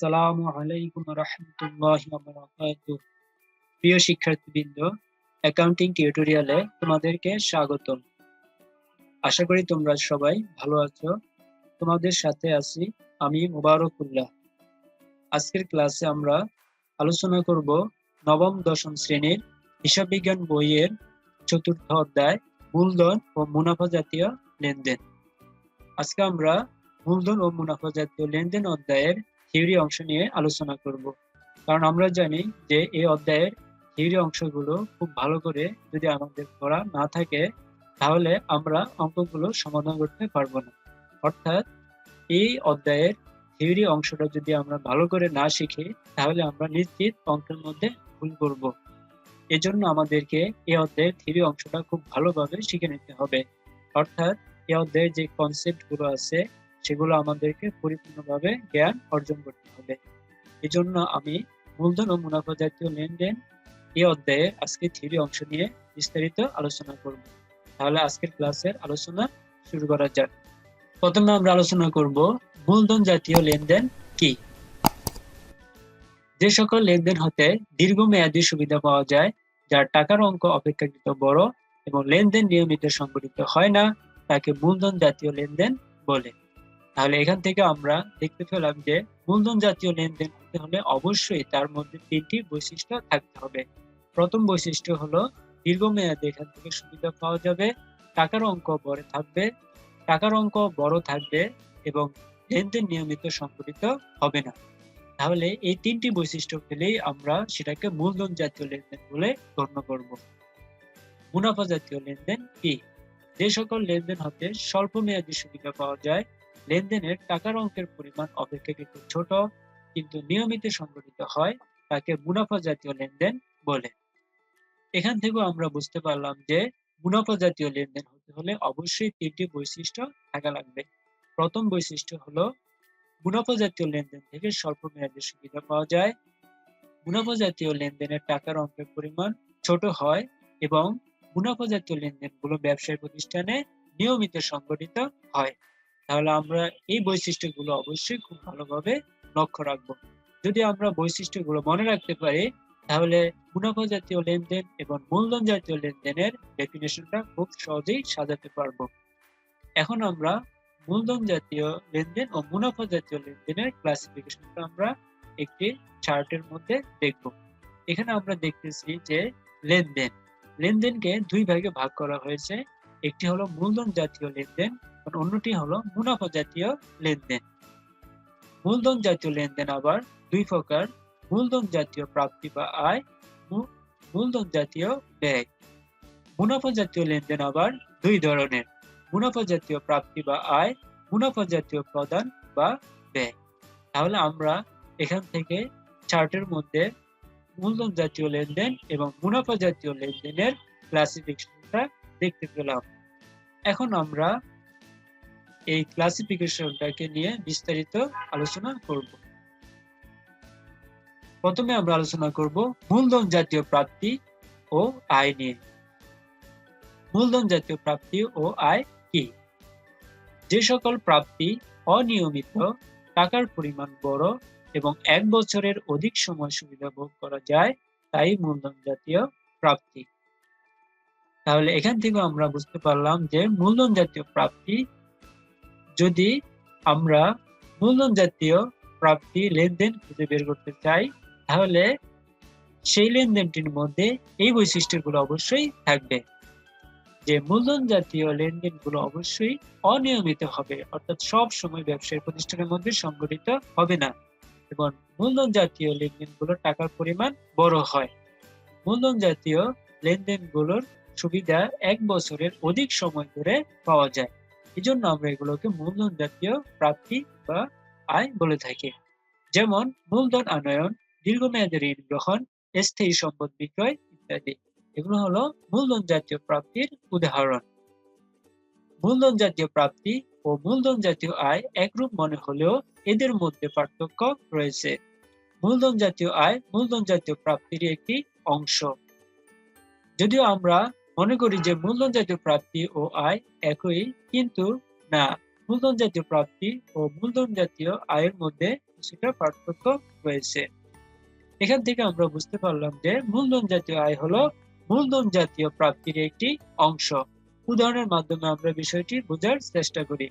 আসসালামু আলাইকুম রহমতুল্লাহি প্রিয় শিক্ষার্থীবৃন্দ অ্যাকাউন্টিং টিউটোরিয়ালে তোমাদেরকে স্বাগতম। আশা করি তোমরা সবাই ভালো আছো। তোমাদের সাথে আছি আমি মুবারকুল্লাহ। আজকের ক্লাসে আমরা আলোচনা করব নবম, দশম শ্রেণির হিসাব বিজ্ঞান বইয়ের চতুর্থ অধ্যায় মূলধন ও মুনাফা জাতীয় লেনদেন। আজকে আমরা মূলধন ও মুনাফা জাতীয় লেনদেন অধ্যায়ের থিওরি অংশ নিয়ে আলোচনা করব। কারণ আমরা জানি যে এই অধ্যায়ের থিওরি অংশগুলো খুব ভালো করে যদি আমাদের পড়া না থাকে, তাহলে আমরা অঙ্কগুলো সমাধান করতে পারব না। অর্থাৎ এই অধ্যায়ের থিওরি অংশটা যদি আমরা ভালো করে না শিখি, তাহলে আমরা নিশ্চিত অঙ্কের মধ্যে ভুল করব। এজন্য আমাদেরকে এই অধ্যায়ের থিওরি অংশটা খুব ভালোভাবে শিখে নিতে হবে। অর্থাৎ এই অধ্যায়ের যে কনসেপ্টগুলো আছে সেগুলো আমাদেরকে পরিপূর্ণভাবে জ্ঞান অর্জন করতে হবে। এজন্য আমি মূলধন ও মুনাফা জাতীয় লেনদেন এই অধ্যায়ে আজকে থিওরি অংশ নিয়ে বিস্তারিত আলোচনা করব। তাহলে আজকের ক্লাসের আলোচনা শুরু করা যাক। প্রথমে আমরা আলোচনা করব মূলধন জাতীয় লেনদেন কি? যে সকল লেনদেন হতে দীর্ঘমেয়াদী সুবিধা পাওয়া যায়, যার টাকার অঙ্ক অপেক্ষাকৃত বড় এবং লেনদেন নিয়মিত সংগঠিত হয় না, তাকে মূলধন জাতীয় লেনদেন বলে। তাহলে এখান থেকে আমরা দেখতে পেলাম যে মূলধন জাতীয় লেনদেন করতে হলে অবশ্যই তার মধ্যে তিনটি বৈশিষ্ট্য থাকতে হবে। প্রথম বৈশিষ্ট্য হলো, দীর্ঘমেয়াদে এখান থেকে সুবিধা পাওয়া যাবে, টাকার অঙ্ক বড় থাকবে, টাকার অঙ্ক বড় থাকবে এবং লেনদেন নিয়মিত সংগঠিত হবে না। তাহলে এই তিনটি বৈশিষ্ট্য পেলেই আমরা সেটাকে মূলধন জাতীয় লেনদেন বলে গণ্য করব। মুনাফা জাতীয় লেনদেন কি? যে সকল লেনদেন হতে স্বল্প মেয়াদী সুবিধা পাওয়া যায় লেনদেনের টাকার অঙ্কের পরিমাণ অপেক্ষাকৃত ছোট, কিন্তু নিয়মিত সংগঠিত হয় তাকে মুনাফা জাতীয় লেনদেন বলে। এখান থেকেও আমরা বুঝতে পারলাম যে মুনাফা জাতীয় লেনদেন হতে হলে অবশ্যই তিনটি বৈশিষ্ট্য থাকা লাগবে। প্রথম বৈশিষ্ট্য হলো, মুনাফা জাতীয় লেনদেন থেকে স্বল্প মেয়াদী সুবিধা পাওয়া যায়। মুনাফা জাতীয় লেনদেনের টাকার অঙ্কের পরিমাণ ছোট হয় এবং মুনাফা জাতীয় লেনদেনগুলো ব্যবসায় প্রতিষ্ঠানে নিয়মিত সংগঠিত হয়। তাহলে আমরা এই বৈশিষ্ট্যগুলো অবশ্যই খুব ভালোভাবে লক্ষ্য রাখব। যদি আমরা বৈশিষ্ট্যগুলো মনে রাখতে পারি, তাহলে মুনাফা জাতীয় লেনদেন এবং মূলধন জাতীয় লেনদেনের ডেফিনেশনটা খুব সহজেই সাজাতে পারব। এখন আমরা মূলধন জাতীয় লেনদেন ও মুনাফা জাতীয় লেনদেনের ক্লাসিফিকেশনটা আমরা একটি চার্টের মধ্যে দেখব। এখানে আমরা দেখতেছি যে লেনদেন। লেনদেনকে দুই ভাগে ভাগ করা হয়েছে। একটি হলো মূলধন জাতীয় লেনদেন অন্যটি হলো মুনাফা জাতীয় লেনদেন। মূলধন জাতীয় লেনদেন আবার দুই প্রকার, মূলধন জাতীয় প্রাপ্তি বা আয় মূলধন জাতীয় ব্যয়। মুনাফা জাতীয় লেনদেন আবার দুই ধরনের, মুনাফা জাতীয় প্রাপ্তি বা আয়, মুনাফা জাতীয় প্রদান বা ব্যয়। তাহলে আমরা এখান থেকে চার্টের মধ্যে মূলধন জাতীয় লেনদেন এবং মুনাফা জাতীয় লেনদেনের ক্লাসিফিকেশনটা দেখতে পেলাম। এখন আমরা এই ক্লাসিফিকেশনটাকে নিয়ে বিস্তারিত আলোচনা করব। প্রথমে আমরা আলোচনা করব মূলধন জাতীয় প্রাপ্তি ও আয় নিয়ে। মূলধন জাতীয় প্রাপ্তি ও আয় কি? যে সকল প্রাপ্তি অনিয়মিত, টাকার পরিমাণ বড় এবং এক বছরের অধিক সময় সুবিধা ভোগ করা যায়, তাই মূলধন জাতীয় প্রাপ্তি। তাহলে এখান থেকে আমরা বুঝতে পারলাম যে মূলধন জাতীয় প্রাপ্তি যদি আমরা মূলধন জাতীয় প্রাপ্তি লেনদেন খুঁজে বের করতে চাই, তাহলে সেই লেনদেনটির মধ্যে এই বৈশিষ্ট্যগুলো অবশ্যই থাকবে। যে মূলধন জাতীয় লেনদেনগুলো অবশ্যই অনিয়মিত হবে, অর্থাৎ সব সময় ব্যবসায়ী প্রতিষ্ঠানের মধ্যে সংগঠিত হবে না এবং মূলধন জাতীয় লেনদেনগুলোর টাকার পরিমাণ বড় হয়। মূলধন জাতীয় লেনদেনগুলোর সুবিধা এক বছরের অধিক সময় ধরে পাওয়া যায়। এজন্য আমরা এগুলোকে মূলধন জাতীয় প্রাপ্তি বা আয় বলে থাকি। যেমন, মূলধন আনয়ন, দীর্ঘমেয়াদী ঋণ গ্রহণ, স্থায়ী সম্পদ বিক্রয় ইত্যাদি। এগুলো হলো মূলধন জাতীয় প্রাপ্তির উদাহরণ। মূলধন জাতীয় প্রাপ্তি ও মূলধন জাতীয় আয় একরূপ মনে হলেও এদের মধ্যে পার্থক্য রয়েছে। মূলধন জাতীয় আয় মূলধন জাতীয় প্রাপ্তির একটি অংশ। যদিও আমরা মনে করি যে মূলধন জাতীয় প্রাপ্তি ও আয় একই, কিন্তু না মূলধন জাতীয় প্রাপ্তি ও মূলধন জাতীয় আয়ের মধ্যে কিছুটা পার্থক্য রয়েছে। এখান থেকে আমরা বুঝতে পারলাম যে মূলধন জাতীয় আয় হলো মূলধন জাতীয় প্রাপ্তির একটি অংশ। উদাহরণের মাধ্যমে আমরা বিষয়টি বোঝার চেষ্টা করি।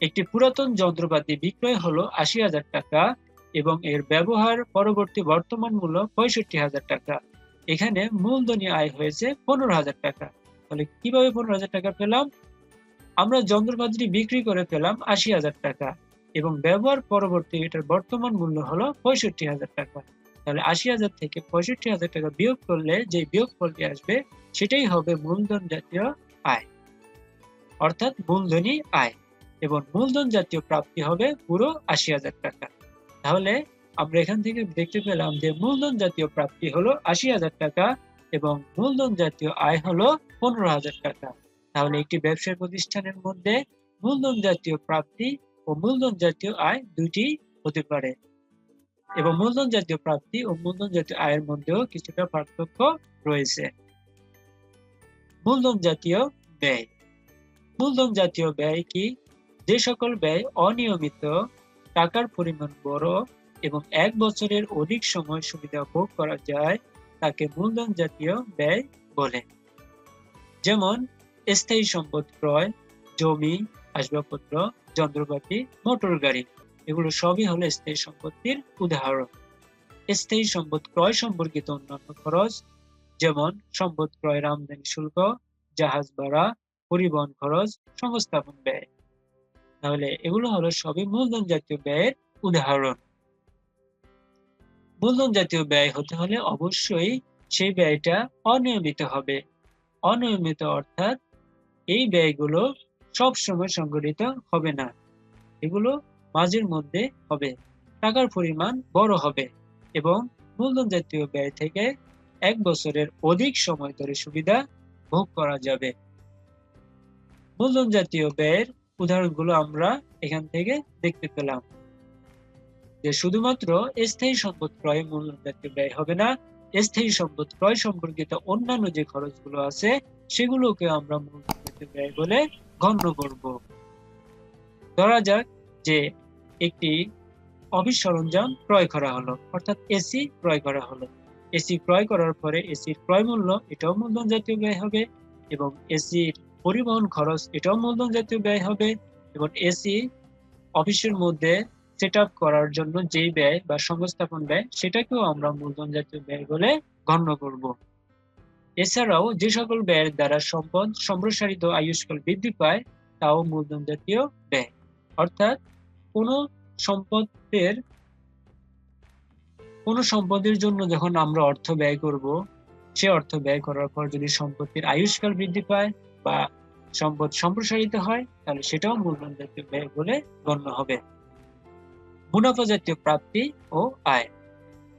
একটি পুরাতন যন্ত্রপাতি বিক্রয় হলো আশি হাজার টাকা এবং এর ব্যবহার পরবর্তী বর্তমান মূল্য পঁয়ষট্টি হাজার টাকা। এখানে মূলধনী আয় হয়েছে পনেরো হাজার টাকা। তাহলে কীভাবে পনেরো হাজার টাকা পেলাম? আমরা যন্ত্রপাতিটি বিক্রি করে পেলাম আশি হাজার টাকা এবং ব্যবহার পরবর্তী এটার বর্তমান মূল্য হলো পঁয়ষট্টি হাজার টাকা। তাহলে আশি হাজার থেকে পঁয়ষট্টি হাজার টাকা বিয়োগ করলে যে বিয়োগ ফলটি আসবে সেটাই হবে মূলধন জাতীয় আয়, অর্থাৎ মূলধনী আয় এবং মূলধন জাতীয় প্রাপ্তি হবে পুরো আশি হাজার টাকা। তাহলে আমরা এখান থেকে দেখতে পেলাম যে মূলধন জাতীয় প্রাপ্তি হলো আশি হাজার টাকা এবং মূলধন জাতীয় আয় হলো পনেরো হাজার টাকা। তাহলে একটি ব্যবসায় প্রতিষ্ঠানের মধ্যে মূলধন জাতীয় প্রাপ্তি ও মূলধন জাতীয় আয় দুটি হতে পারে। এবং মূলধন জাতীয় প্রাপ্তি ও মূলধন জাতীয় আয়ের মধ্যেও কিছুটা পার্থক্য রয়েছে। মূলধন জাতীয় ব্যয়। মূলধন জাতীয় ব্যয় কি? যে সকল ব্যয় অনিয়মিত, টাকার পরিমাণ বড় এবং এক বছরের অধিক সময় সুবিধা ভোগ করা যায় তাকে মূলধন জাতীয় ব্যয় বলে। যেমন, স্থায়ী সম্পদ ক্রয়, জমি, আসবাবপত্র, যন্ত্রপাতি, মোটর গাড়ি, এগুলো সবই হলো স্থায়ী সম্পত্তির উদাহরণ। স্থায়ী সম্পদ ক্রয় সম্পর্কিত অন্যান্য খরচ, যেমন, সম্পদ ক্রয়ের আমদানি শুল্ক, জাহাজ ভাড়া, পরিবহন খরচ, সংস্থাপন ব্যয়। তাহলে এগুলো হলো সবই মূলধন জাতীয় ব্যয়ের উদাহরণ। মূলধন জাতীয় ব্যয় হতে হলে অবশ্যই সেই ব্যয়টা অনিয়মিত হবে। অনিয়মিত অর্থাৎ এই ব্যয়গুলো সব সময় সংগঠিত হবে না। এগুলো মাঝের মধ্যে হবে, টাকার পরিমাণ বড় হবে এবং মূলধন জাতীয় ব্যয় থেকে এক বছরের অধিক সময় ধরে সুবিধা ভোগ করা যাবে। মূলধন জাতীয় ব্যয়ের উদাহরণগুলো আমরা এখান থেকে দেখতে পেলাম। যে শুধুমাত্র স্থায়ী সম্পদ ক্রয়ে জাতীয় ব্যয় হবে না, স্থায়ী সম্পদ ক্রয় সম্পর্কিত অন্যান্য যে খরচগুলো আছে, সেগুলোকে আমরা জাতীয় ব্যয় বলে গণ্য করব। ধরা যাক যে একটি অফিস সরঞ্জাম ক্রয় করা হলো, অর্থাৎ এসি ক্রয় করা হলো। এসি ক্রয় করার পরে এসির ক্রয় মূল্য এটাও মূলধন জাতীয় ব্যয় হবে এবং এসির পরিবহন খরচ এটাও মূলধন জাতীয় ব্যয় হবে এবং এসি অফিসের মধ্যে সেট করার জন্য যেই ব্যয় বা সংস্থাপন ব্যয়, সেটাকেও আমরা মূলধন জাতীয় ব্যয় বলে গণ্য করব। এছাড়াও যে সকল ব্যয়ের দ্বারা সম্পদ সম্প্রসারিত আয়ুষ্কাল বৃদ্ধি পায়, তাও মূলধন জাতীয় ব্যয়। অর্থাৎ কোনো সম্পদের কোনো সম্পদের জন্য যখন আমরা অর্থ ব্যয় করব, সে অর্থ ব্যয় করার পর যদি সম্পত্তির আয়ুষ্কাল বৃদ্ধি পায় বা সম্পদ সম্প্রসারিত হয়, তাহলে সেটাও মূলধন জাতীয় ব্যয় বলে গণ্য হবে। মুনাফা জাতীয় প্রাপ্তি ও আয়।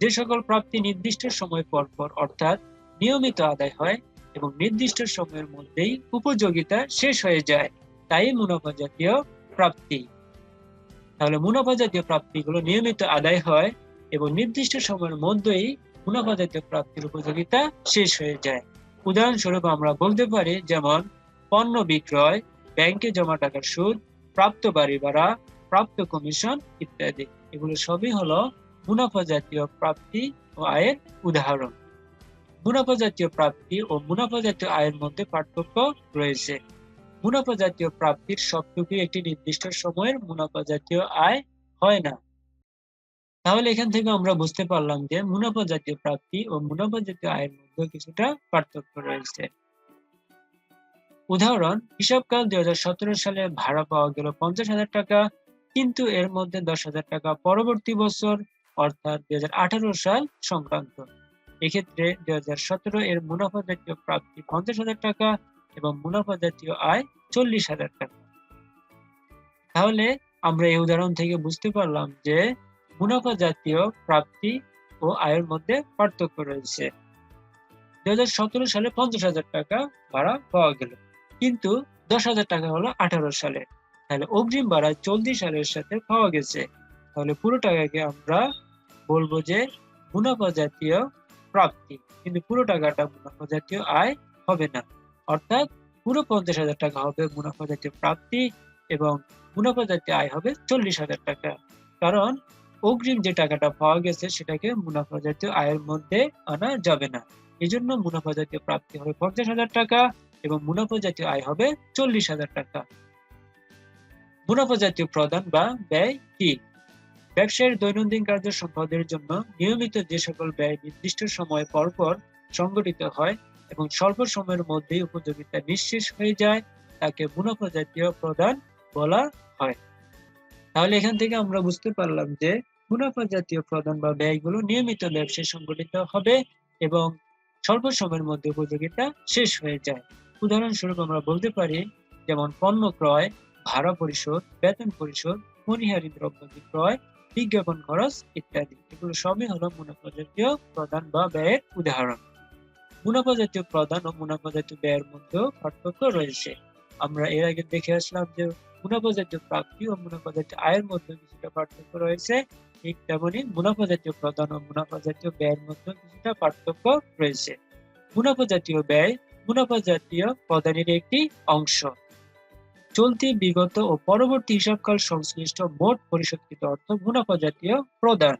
যে সকল প্রাপ্তি নির্দিষ্ট সময় পর পর অর্থাৎ নিয়মিত আদায় হয় এবং নির্দিষ্ট সময়ের মধ্যেই উপযোগিতা শেষ হয়ে যায়, তাই মুনাফা জাতীয় প্রাপ্তি। তাহলে মুনাফা জাতীয় প্রাপ্তিগুলো নিয়মিত আদায় হয় এবং নির্দিষ্ট সময়ের মধ্যেই মুনাফা জাতীয় প্রাপ্তির উপযোগিতা শেষ হয়ে যায়। উদাহরণস্বরূপ আমরা বলতে পারি, যেমন পণ্য বিক্রয়, ব্যাংকে জমা টাকার সুদ, প্রাপ্ত বাড়ি ভাড়া প্রাপ্ত কমিশন ইত্যাদি। এগুলো সবই হলো মুনাফা জাতীয় প্রাপ্তি ও আয়ের উদাহরণ। মুনাফা জাতীয় প্রাপ্তি ও মুনাফা জাতীয় আয়ের মধ্যে পার্থক্য রয়েছে। মুনাফা জাতীয় প্রাপ্তির সবটুকুই একটি নির্দিষ্ট সময়ের মুনাফা জাতীয় আয় হয় না। তাহলে এখান থেকে আমরা বুঝতে পারলাম যে মুনাফা জাতীয় প্রাপ্তি ও মুনাফা জাতীয় আয়ের মধ্যে কিছুটা পার্থক্য রয়েছে। উদাহরণ, হিসাবকাল দুই হাজার সতেরো সালে ভাড়া পাওয়া গেল পঞ্চাশ হাজার টাকা কিন্তু এর মধ্যে দশ হাজার টাকা পরবর্তী বছর, অর্থাৎ দুই সাল সংক্রান্ত। এক্ষেত্রে দুই হাজার সতেরো এর মুনাফা জাতীয় প্রাপ্তি পঞ্চাশ হাজার টাকা এবং মুনাফা জাতীয় আয় চল্লিশ হাজার টাকা। তাহলে আমরা এই উদাহরণ থেকে বুঝতে পারলাম যে মুনাফা জাতীয় প্রাপ্তি ও আয়ের মধ্যে পার্থক্য রয়েছে। দু হাজার সতেরো সালে পঞ্চাশ হাজার টাকা ভাড়া পাওয়া গেল, কিন্তু দশ হাজার টাকা হলো আঠারো সালে। তাহলে অগ্রিম ভাড়া চলতি সালের সাথে পাওয়া গেছে। তাহলে পুরো টাকাকে আমরা বলব যে মুনাফা জাতীয় প্রাপ্তি। কিন্তু পুরো টাকাটা মুনাফা জাতীয় আয় হবে না। অর্থাৎ পুরো পঞ্চাশ হাজার টাকা হবে মুনাফা জাতীয় প্রাপ্তি এবং মুনাফা জাতীয় আয় হবে চল্লিশ হাজার টাকা। কারণ অগ্রিম যে টাকাটা পাওয়া গেছে সেটাকে মুনাফা জাতীয় আয়ের মধ্যে আনা যাবে না। এই জন্য মুনাফা জাতীয় প্রাপ্তি হবে পঞ্চাশ হাজার টাকা এবং মুনাফা জাতীয় আয় হবে চল্লিশ হাজার টাকা। মুনাফা জাতীয় প্রদান বা ব্যয় কি? ব্যবসায়ের দৈনন্দিন কার্য সম্পাদনের জন্য নিয়মিত যে সকল ব্যয় নির্দিষ্ট সময় পর পর সংগঠিত হয় এবং স্বল্প সময়ের মধ্যেই উপযোগিতা নিঃশেষ হয়ে যায়, তাকে মুনাফা জাতীয় প্রদান বলা হয়। তাহলে এখান থেকে আমরা বুঝতে পারলাম যে মুনাফা জাতীয় প্রদান বা ব্যয়গুলো নিয়মিত ব্যবসায় সংগঠিত হবে এবং স্বল্প সময়ের মধ্যে উপযোগিতা শেষ হয়ে যায়। উদাহরণস্বরূপ আমরা বলতে পারি, যেমন পণ্য ক্রয় ভাড়া পরিশোধ, বেতন পরিশোধ, মনিহারি দ্রব্য বিক্রয়, বিজ্ঞাপন খরচ ইত্যাদি। এগুলো সবই হলো মুনাফা জাতীয় প্রদান বা ব্যয়ের উদাহরণ। মুনাফা জাতীয় প্রদান ও মুনাফা জাতীয় ব্যয়ের মধ্যেও পার্থক্য রয়েছে। আমরা এর আগে দেখে আসলাম যে মুনাফা জাতীয় প্রাপ্তি ও মুনাফা জাতীয় আয়ের মধ্যে কিছুটা পার্থক্য রয়েছে। ঠিক তেমনি মুনাফা জাতীয় প্রদান ও মুনাফা জাতীয় ব্যয়ের মধ্যে কিছুটা পার্থক্য রয়েছে। মুনাফা জাতীয় ব্যয় মুনাফা জাতীয় প্রদানের একটি অংশ। চলতি বিগত ও পরবর্তী হিসাবকাল সংশ্লিষ্ট মোট পরিশোধকৃত অর্থ মুনাফা জাতীয় প্রদান।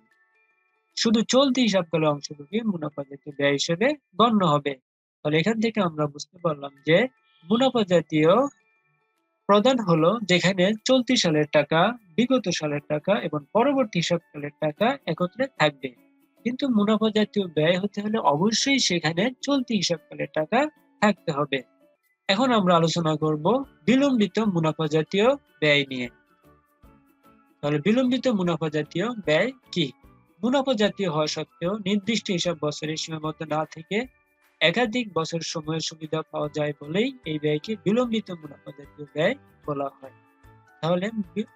শুধু চলতি হিসাবকালের অংশটুকু মুনাফা জাতীয় ব্যয় হিসেবে গণ্য হবে। তাহলে এখান থেকে আমরা বুঝতে পারলাম যে মুনাফা জাতীয় প্রদান হলো যেখানে চলতি সালের টাকা, বিগত সালের টাকা এবং পরবর্তী হিসাবকালের টাকা একত্রে থাকবে। কিন্তু মুনাফা জাতীয় ব্যয় হতে হলে অবশ্যই সেখানে চলতি হিসাবকালের টাকা থাকতে হবে। এখন আমরা আলোচনা করব বিলম্বিত মুনাফা জাতীয় ব্যয় নিয়ে। তাহলে বিলম্বিত মুনাফা জাতীয় ব্যয় কি? মুনাফা জাতীয় হওয়া সত্ত্বেও নির্দিষ্ট হিসাব বছরের সীমাবদ্ধ না থেকে একাধিক বছর সময়ের সুবিধা পাওয়া যায় বলেই এই ব্যয়কে বিলম্বিত মুনাফা জাতীয় ব্যয় বলা হয়। তাহলে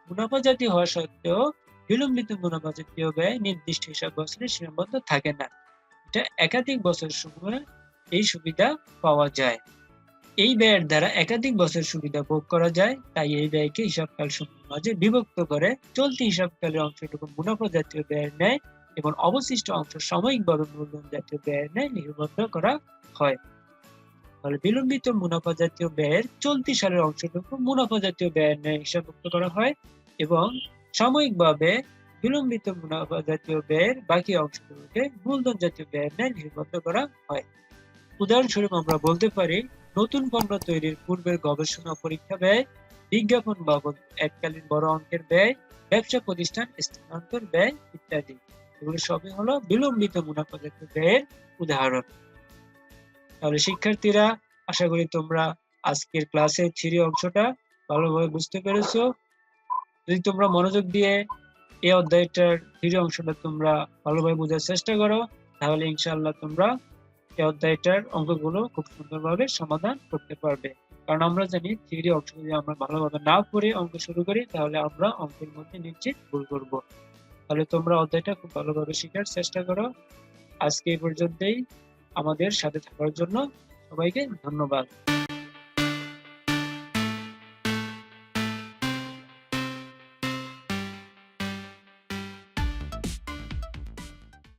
মুনাফা জাতীয় হওয়া সত্ত্বেও বিলম্বিত মুনাফা জাতীয় ব্যয় নির্দিষ্ট হিসাব বছরে সীমাবদ্ধ থাকে না। এটা একাধিক বছর সময় এই সুবিধা পাওয়া যায়। এই ব্যয়ের দ্বারা একাধিক বছর সুবিধা ভোগ করা যায়। তাই এই ব্যয়কে হিসাবকাল সমূহের মাঝে বিভক্ত করে চলতি হিসাবকালের অংশটুকু মুনাফা জাতীয় ব্যয়ের ন্যায় এবং অবশিষ্ট অংশ সাময়িকভাবে মূলধন জাতীয় ব্যয়ের ন্যায় লিপিবদ্ধ করা হয়। ফলে বিলম্বিত মুনাফা জাতীয় ব্যয়ের চলতি সালের অংশটুকু মুনাফা জাতীয় ব্যয়ের ন্যায় হিসাবভুক্ত করা হয় এবং সাময়িকভাবে বিলম্বিত মুনাফা জাতীয় ব্যয়ের বাকি অংশগুলোকে মূলধন জাতীয় ব্যয়ের ন্যায় লিপিবদ্ধ করা হয়। উদাহরণস্বরূপ আমরা বলতে পারি নতুন পণ্য তৈরির পূর্বের গবেষণা পরীক্ষা ব্যয়, বিজ্ঞাপন বাবদ এককালীন বড় অঙ্কের ব্যয়, ব্যবসা প্রতিষ্ঠান স্থানান্তর ব্যয় ইত্যাদি। এগুলো সবই হলো বিলম্বিত মুনাফা জাতীয় ব্যয়ের উদাহরণ। তাহলে শিক্ষার্থীরা, আশা করি তোমরা আজকের ক্লাসের থ্রি অংশটা ভালোভাবে বুঝতে পেরেছ। যদি তোমরা মনোযোগ দিয়ে এই অধ্যায়টার থ্রি অংশটা তোমরা ভালোভাবে বোঝার চেষ্টা করো, তাহলে ইনশাআল্লাহ তোমরা এই অধ্যায়টার অঙ্কগুলো খুব সুন্দরভাবে সমাধান করতে পারবে। কারণ আমরা জানি থিওরি অংশ যদি আমরা ভালোভাবে না করে অঙ্ক শুরু করি, তাহলে আমরা অঙ্কের মধ্যে নিশ্চিত ভুল করব। তাহলে তোমরা অধ্যায়টা খুব ভালোভাবে শেখার চেষ্টা করো। আজকে এই পর্যন্তই। আমাদের সাথে থাকার জন্য সবাইকে ধন্যবাদ।